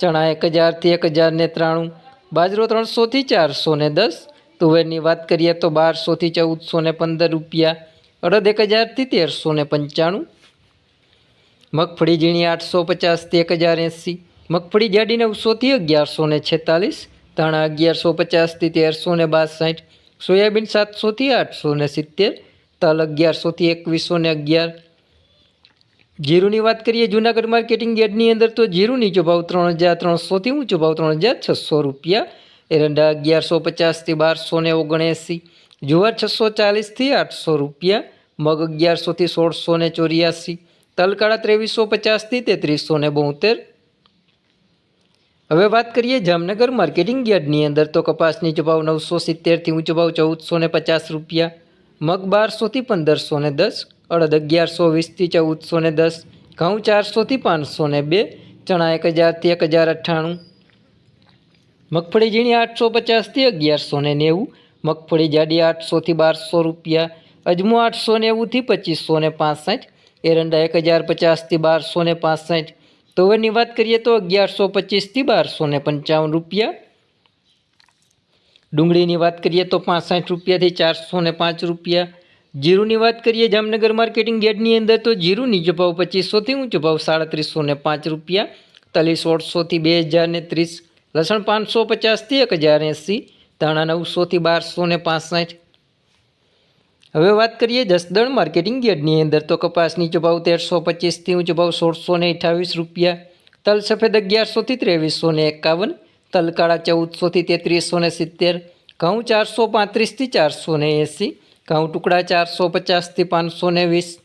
ચણા એક હજારથી એક હજાર ને ત્રાણું, બાજરો ત્રણસોથી ચારસો ને દસ, તુવેરની વાત કરીએ તો બારસોથી ચૌદસો ને પંદર રૂપિયા, અડદ એક હજારથી તેરસો ને પંચાણું, મગફળી ઝીણી આઠસો પચાસથી એક હજાર એંસી, મગફળી જાડી નવસોથી અગિયારસો ને છેતાલીસ, ધાણા અગિયારસો પચાસથી તેરસો ને બાસઠ, સોયાબીન સાતસોથી આઠસો ને સિત્તેર, તલ અગિયારસોથી એકવીસો ને અગિયાર જીરુની વાત કરીએ, જૂનાગઢ માર્કેટિંગ યાર્ડની અંદર તો જીરું નીચો ભાવ ત્રણ હજાર ત્રણસોથી ઊંચો ભાવ ત્રણ હજાર છસો રૂપિયા, એરંડા અગિયારસો પચાસથી બારસો ને ઓગણએંસી, જુવાર છસો ચાલીસથી આઠસો રૂપિયા, મગ અગિયારસોથી સોળસો ને ચોર્યાસી, તલકાળા ત્રેવીસો પચાસથી તેત્રીસો ને બોતેર. હવે વાત કરીએ જામનગર માર્કેટિંગ યાર્ડની અંદર તો કપાસ નીચો નવસો સિત્તેરથી ઊંચો ભાવ ચૌદસો ને પચાસ રૂપિયા, મગ બારસોથી પંદરસો ને દસ અડદ અગિયારસો વીસથી ચૌદસો ને દસ, ઘઉં ચારસોથી પાંચસો ને બે, ચણા એક હજારથી એક હજાર અઠ્ઠાણું. મગફળી ઝીણી આઠસો પચાસથી અગિયારસો ને નેવું, મગફળી જાડી આઠસોથી બારસો રૂપિયા, અજમો આઠસો નેવુંથી પચીસો ને પાંસઠ, એરંડા એક હજાર પચાસથી બારસો ને પાંસઠ. તુવેરની વાત કરીએ તો અગિયારસો પચીસથી બારસો ને પંચાવન રૂપિયા. ડુંગળીની વાત કરીએ તો પાંસઠ રૂપિયાથી ચારસો ને પાંચ રૂપિયા. જીરુની વાત કરીએ જામનગર માર્કેટિંગ યાર્ડની અંદર, તો જીરું નીચો ભાવ પચીસોથી ઊંચો ભાવ સાડત્રીસો ને પાંચ રૂપિયા, તલી સોળસોથી બે હજાર ને ત્રીસ, લસણ પાંચસો પચાસથી એક હજાર એંસી, ધાણા નવસોથી બારસો ને પાસઠ. હવે વાત કરીએ જસદણ માર્કેટિંગ યાર્ડની અંદર, તો કપાસ નીચો ભાવ તેરસો પચીસથી ઊંચો ભાવ સોળસો ને અઠાવીસ રૂપિયા, તલ સફેદ અગિયારસોથી ત્રેવીસો ને એકાવન, તલ કાળા ચૌદસોથી તેત્રીસો ને સિત્તેર, ઘઉં ચારસો પાંત્રીસથી ચારસો ને એંસી ઘઉં ટુકડા ચારસો પચાસથી પાંચસો ને વીસ.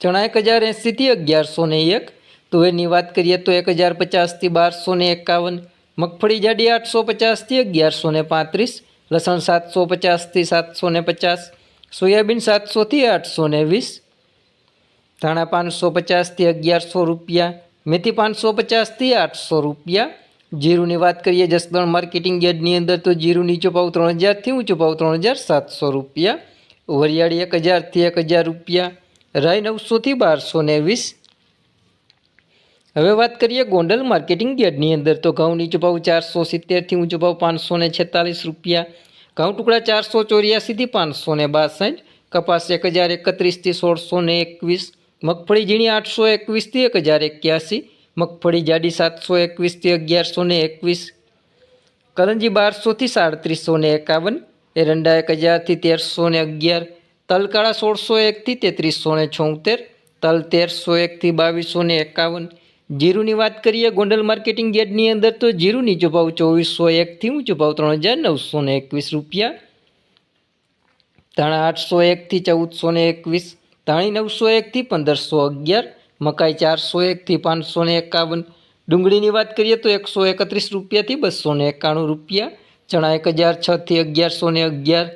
ચણા એક હજાર એંસીથી અગિયારસો ને એક. તુવેરની વાત કરીએ તો એક હજાર પચાસથી બારસો ને એકાવન. મગફળી જાડી આઠસો પચાસથી અગિયારસો ને પાંત્રીસ. લસણ સાતસો પચાસથી સાતસો ને પચાસ. સોયાબીન સાતસોથી આઠસો ને વીસ. ધાણા પાંચસો પચાસથી અગિયારસો રૂપિયા. મેથી પાંચસો પચાસથી આઠસો રૂપિયા. જીરુની વાત કરીએ, જસદણ માર્કેટિંગ યાર્ડની અંદર તો જીરું નીચો ભાવ ત્રણ હજારથી ઊંચો ભાવ ત્રણ હજાર સાતસો રૂપિયા, વરિયાળી એક હજારથી એક હજાર રૂપિયા, રાઈ નવસોથી બારસો ને વીસ. હવે વાત કરીએ ગોંડલ માર્કેટિંગ યાર્ડની અંદર તો ઘઉં નીચો ભાવ ચારસો સિત્તેરથી ઊંચો ભાવ પાંચસો ને છેતાલીસ રૂપિયા, ઘઉં ટુકડા ચારસો ચોર્યાસીથી પાંચસો ને બાસઠ, કપાસ એક હજાર એકત્રીસથી સોળસો ને એકવીસ, મગફળી ઝીણી આઠસો એકવીસથી એક હજાર એક્યાસી મગફળી જાડી સાતસો એકવીસથી અગિયારસો ને એકવીસ, કરંજી બારસોથી સાડત્રીસો ને એકાવન એરંડા એક હજારથી તેરસો ને અગિયાર, તલકાળા સોળસો એકથી તેત્રીસો ને છોતેર, તલ તેરસો એકથી બાવીસો ને એકાવન. જીરુની વાત કરીએ ગોંડલ માર્કેટિંગ યાર્ડની અંદર તો જીરું નીચો ભાવ ચોવીસો એકથી ઊંચો ભાવ ત્રણ હજાર નવસો ને એકવીસ રૂપિયા. ધાણા આઠસો એકથી ચૌદસો ને એકવીસ, ધાણી નવસો એકથી પંદરસો અગિયાર મકાઈ ચારસો એકથી પાંચસો ને એકાવન. ડુંગળીની વાત કરીએ તો એકસો એકત્રીસ રૂપિયાથી બસો ને એકાણું રૂપિયા, ચણા એક હજાર છથી અગિયારસો ને અગિયાર.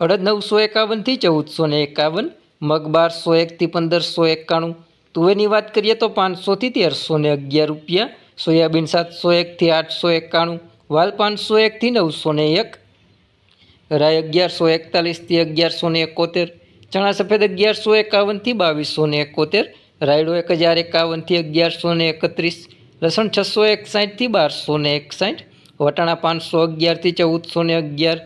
અડદ નવસો એકાવનથી ચૌદસો ને એકાવન, મગ બારસો એકથી પંદરસો એકાણું. તુવેરની વાત કરીએ તો પાંચસોથી તેરસો ને અગિયાર રૂપિયા, સોયાબીન સાતસો એકથી આઠસો એકાણું, વાલ પાંચસો એકથી નવસો ને એક રાય અગિયારસો એકતાલીસથી અગિયારસો ને એકોતેર ચણા સફેદ અગિયારસો એકાવનથી બાવીસો ને એકોતેર, રાયડો એક હજાર એકાવનથી અગિયારસો ને એકત્રીસ, લસણ છસો એકસાઠથી બારસો ને એકસાઠ, વટાણા પાંચસો અગિયારથી ચૌદસો ને અગિયાર.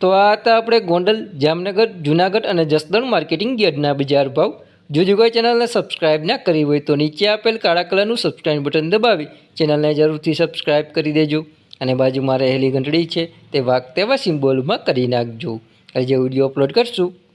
તો આ હતા આપણે ગોંડલ, જામનગર, જુનાગઢ અને જસદણ માર્કેટિંગ યાર્ડના બજાર ભાવ. જો જો કોઈ ચેનલને સબસ્ક્રાઇબ ના કરી હોય તો નીચે આપેલ કાળા કલરનું સબસ્ક્રાઇબ બટન દબાવી ચેનલને જરૂરથી સબસ્ક્રાઇબ કરી દેજો. અને બાજુમાં રહેલી ઘંટડી છે તે વાઘ તેવા સિમ્બોલમાં કરી નાખજો. આજે વીડિયો અપલોડ કરશું.